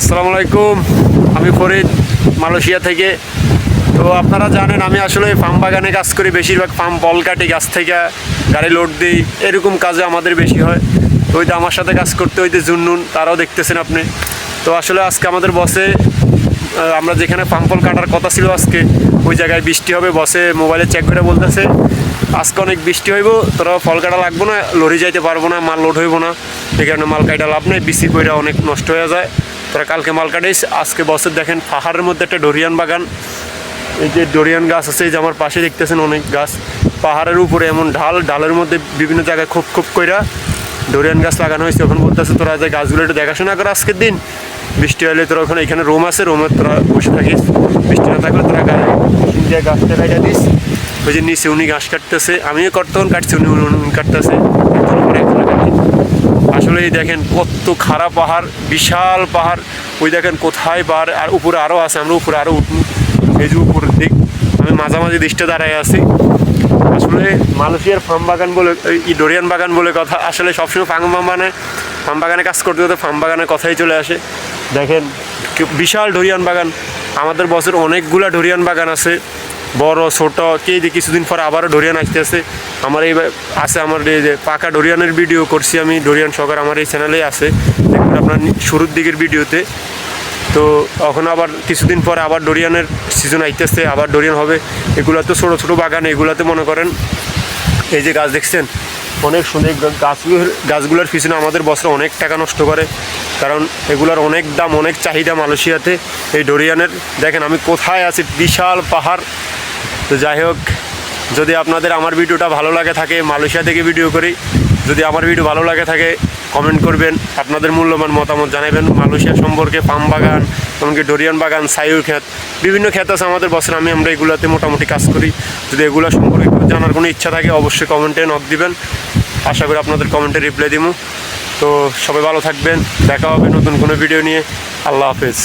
আসসালামু আলাইকুম। আমি ফরিদ, মালয়েশিয়া থেকে। তো আপনারা জানেন, আমি আসলে ফার্ম বাগানে কাজ করি, বেশিরভাগ ফার্ম বল কাটি গাছ থেকে গাড়ি লোড দিই। এরকম কাজে আমাদের বেশি হয়। তো ওইটা আমার সাথে কাজ করতে হইতে জুন্নুন, তারাও দেখতেছেন আপনি। তো আসলে আজকে আমাদের বসে আমরা যেখানে পাম্পল কাটার কথা ছিল আজকে, ওই জায়গায় বৃষ্টি হবে। বসে মোবাইলে চেক করে বলতেছে, আজকে অনেক বৃষ্টি হইব, তোরা ফল কাটা লাগবো না, লরি যাইতে পারব না, মাল লোড হইব না। এই কারণে মাল কাটা লাভ নেই, বিসি কইরা অনেক নষ্ট হয়ে যায়। তোরা কালকে মাল কাটাইস আজকে বসের দেখেন পাহাড়ের মধ্যে একটা ডোরিয়ান বাগান। এই যে ডোরিয়ান গাছ আছে, এই যে আমার পাশে দেখতেছেন অনেক গাছ। পাহাড়ের উপরে এমন ঢাল, ঢালের মধ্যে বিভিন্ন জায়গায় খুব খুব কইরা ডোরিয়ান গাছ লাগানো হয়েছে। ওখানে বলতেছে, তোরা যে গাছগুলো একটু দেখাশোনা কর আজকের দিন। বৃষ্টি হলে তোরা ওখানে, এখানে রোম আছে, রোমে তোরা বসে থাকিস। বৃষ্টি না থাকলে তোরা গায়ে যে গাছটা কাটা দিস। ওই যে নিচে উনি ঘাস কাটতেছে, আমিও তখন কাটছি উনি উনি কাটতেছে একজন পরে একজন কাটে আসলে দেখেন কত খারাপ পাহাড়, বিশাল পাহাড়। ওই দেখেন কোথায় পাহাড়, আর উপরে আরও আছে, আমরা উপরে আরও উঠবো। এই উপরের দিক আমি মাঝামাঝি দৃষ্টে দাঁড়ায় আছি। আসলে মালয়েশিয়ার ফার্ম বাগান বলে, এই ডোরিয়ান বাগান বলে কথা, আসলে সবসময় ফার্ম বাগানে ফার্ম বাগানে কাজ করতে করতে ফার্ম বাগানের কথাই চলে আসে। দেখেন বিশাল ডোরিয়ান বাগান। আমাদের বছর অনেকগুলা ডোরিয়ান বাগান আছে। বড়, ছোট কে যে কিছুদিন পরে আবারও ডোরিয়ান আসতেছে। আমার এই আছে আমার এই যে পাকা ডোরিয়ানের ভিডিও করছি আমি, ডোরিয়ান সকার আমার এই চ্যানেলেই আছে। দেখুন আপনার শুরুর দিকের ভিডিওতে। তো এখন আবার কিছুদিন পরে আবার ডোরিয়ানের সিজন আইতেছে, আবার ডোরিয়ান হবে। এগুলো তো ছোটো ছোটো বাগান, এগুলাতে মনে করেন, এই যে গাছ দেখছেন অনেক সুন্দর এই গা- গাছগুলোর পিছনে আমাদের বছরে অনেক টাকা নষ্ট করে। কারণ এগুলোর অনেক দাম, অনেক চাহিদা মালয়েশিয়াতে। এই ডোরিয়ানের, দেখেন আমি কোথায় আছি, বিশাল পাহাড়। তো যাই হোক, যদি আপনাদের আমার ভিডিওটা ভালো লাগে থাকে, মালয়েশিয়া থেকে ভিডিও করি। যদি আমার ভিডিও ভালো লাগে থাকে কমেন্ট করবেন। আপনাদের মূল্যবান মতামত জানাবেন। মালয়েশিয়া সম্পর্কে পাম বাগান, এমনকি ডোরিয়ান বাগান সাইউ ক্ষেত, বিভিন্ন ক্ষেত আছে আমাদের বছর আমি আমরা এগুলোতে মোটামুটি কাজ করি। যদি এগুলো সম্পর্কে জানার কোনো ইচ্ছা থাকে অবশ্যই কমেন্টে নক দিবেন। আশা করি আপনাদের কমেন্টে রিপ্লাই দিব তো সবাই ভালো থাকবেন, দেখা হবে নতুন কোনো ভিডিও নিয়ে। আল্লাহ হাফেজ।